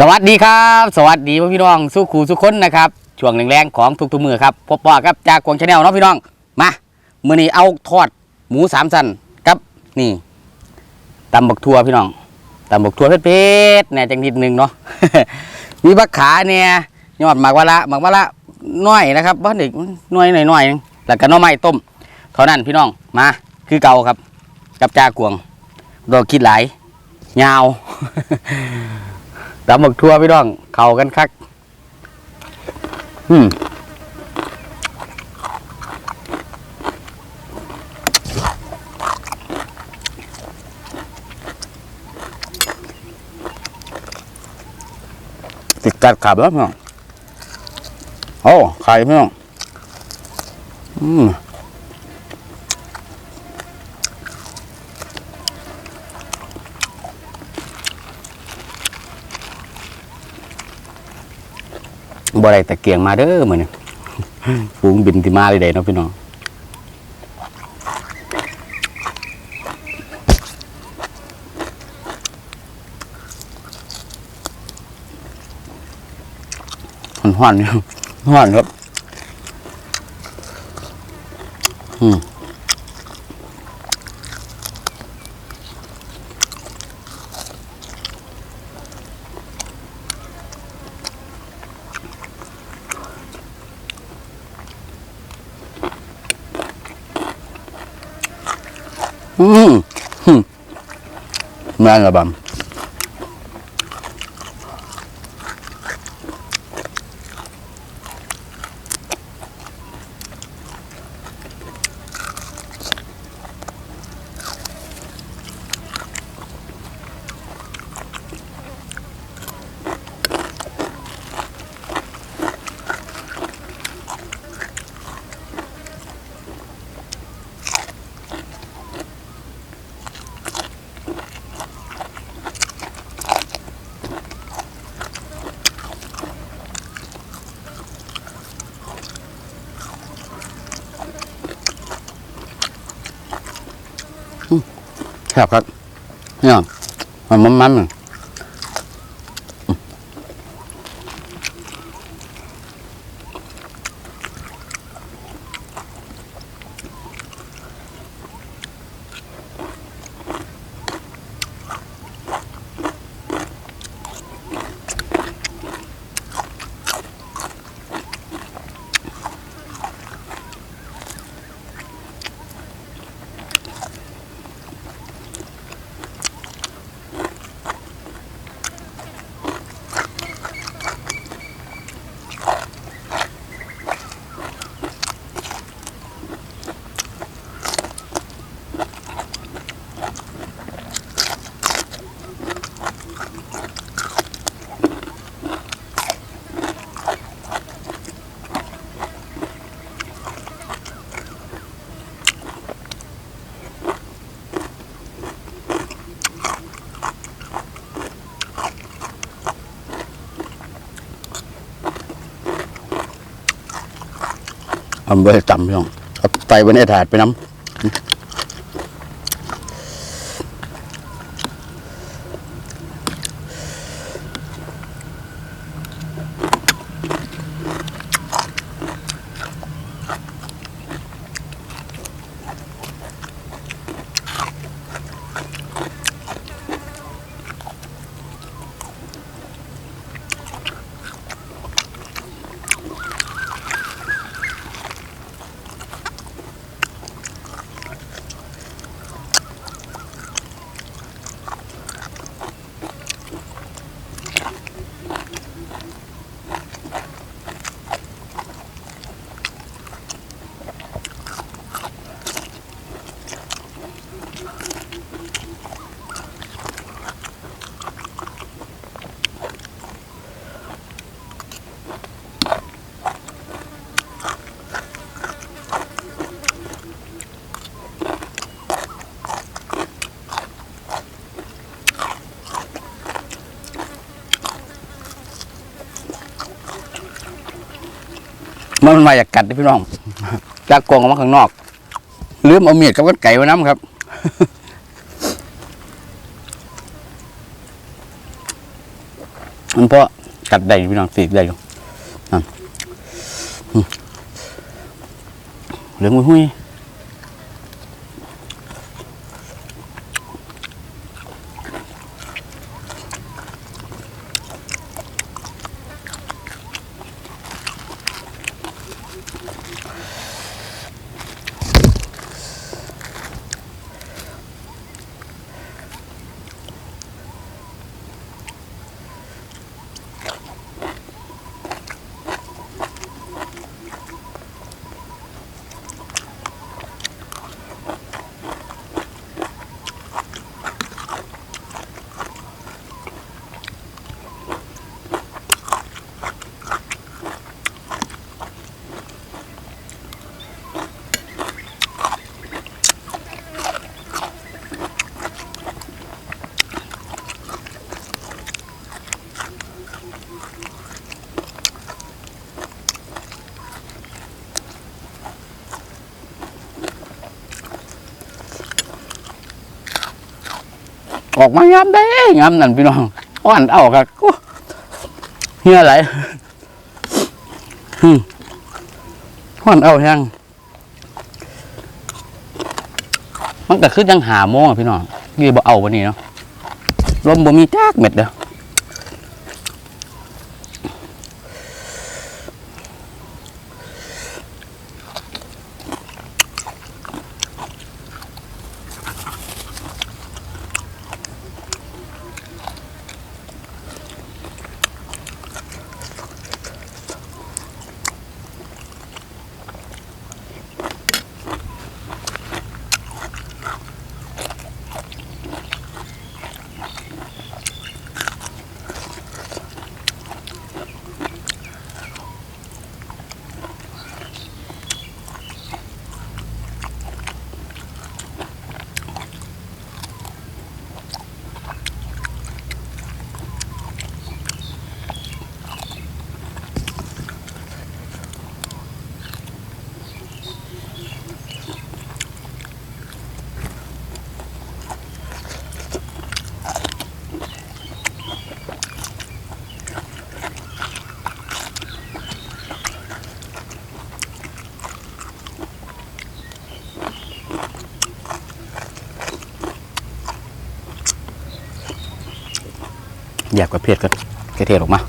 สวัสดีครับ สวัสดีพี่น้องสู้ขู่สุกคนนะครับช่วงแรงๆของทุกๆมือครับพบปอครับจากกวงชาแนลเนาะพี่น้องมามือนี้เอาทอดหมูสามสันครับนี่ตำบักทัวพี่น้องตำบักทัวเผ็ดๆเนี่ยจังนิดนึงเนาะมีบักขาเนี่ยยอดหมากวะละหมากวะละน้อยนะครับบ้านเด็กน้อยหน่อยหน่อยๆนึงแล้วก็หน้อไม้ต้มเท่านั้นพี่น้องมาคือเก่าครับ กับจากวงดอกคิดหลายยาว ตำบักทั่วพี่น้อง เข้ากันคัก อืมติดกัดขับแล้วพี่น้อง โอ้ ไข่พี่น้อง อืม บ่ได้ตะเกียงมาเด้อมื้อนี้ฝูงบินที่มาเลยเด้เนาะพี่น้องมันห่อนอยู่ห่อนครับอืม อืมอืมแม่นละบัม ครับครับเนี่ยมันมันมัน ทำเว้จำพี่น้องเอาไตไว้ในถาดไปน้ำ มันมาจากกัดพี่น้องจากกรงออกมาข้างนอกลืมเอาเมียดกับกันไก่ไว้น้ำครับมันเพราะกัดได้พี่น้องสีได้อยู่นั่นเหลืองหุ้ย ออกมายามได้ยามนั่นพี่น้องอ่อนเอากับเฮียไหลอืมอ่อนเอาแห้งมันก็คือยังหาโมงอะพี่น้องนี่บ่เอาวันนี้เนาะลมบ่มีจักเม็ดเด้อ แยกประเภทก็กระเทศออกมา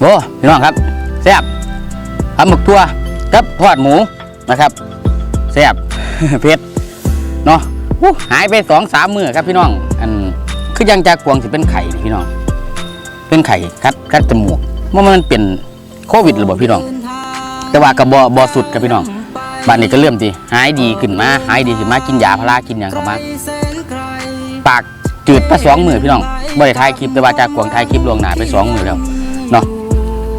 โอ้พี่น้องครับแซ่บทำหมึกตัวกับทอดหมูนะครับแซ่บเผ็ดเนาะอู้หายไปสองสามมือครับพี่น้อง อันคือยังจากกวงสิเป็นไข่พี่น้อง เป็นไข่คัดคัดจมูกว่ามันเป็นโควิดหรือเปล่าพี่น้อง แต่ว่ากับบอบอสุดครับพี่น้องบ้านนี้ก็เริ่มสิหายดีขึ้นมาหายดีขึ้นมากินยาพารากินอย่างเข้ามาปากจืดไปสองมือพี่น้องบ่ได้ถ่ายคลิปแต่ว่าจากกวงถ่ายคลิปลวงหนาไปสองมือแล้ว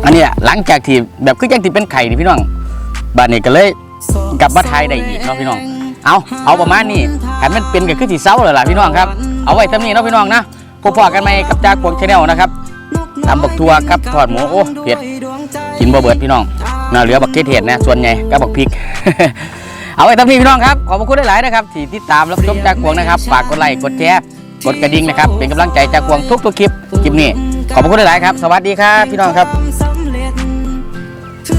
อันนี้หลังจากที่แบบคือยังที่เป็นไข่นี่พี่น้องบ้านนี้ก็เลยกลับมาถ่ายได้อีกเนาะพี่น้อง เอาเอาประมาณนี้แถมมันเป็นก็คือสีเศร้าเลยล่ะพี่น้องครับ เอาไว้ทำนี้เนาะพี่น้องนะพบกันใหมกับจากวงชาแนลนะครับตำบักทัวครับทอดหมูโอ้เผ็ดกินบ่เบิดพี่น้องน่าเหลือบักเกตเห็ดนะส่วนใหญ่ก็บักพริก เอาไว้ทำพี่พี่น้องครับขอบคุณหลายๆนะครับที่ติดตามรับชมจากวงนะครับฝากกดไลค์กดแชร์กดกระดิ่งนะครับเป็นกำลังใจจากวงทุกๆคลิปคลิปนี้ขอบคุณหลายๆครับ สวัสดีครับพี่น้องครับ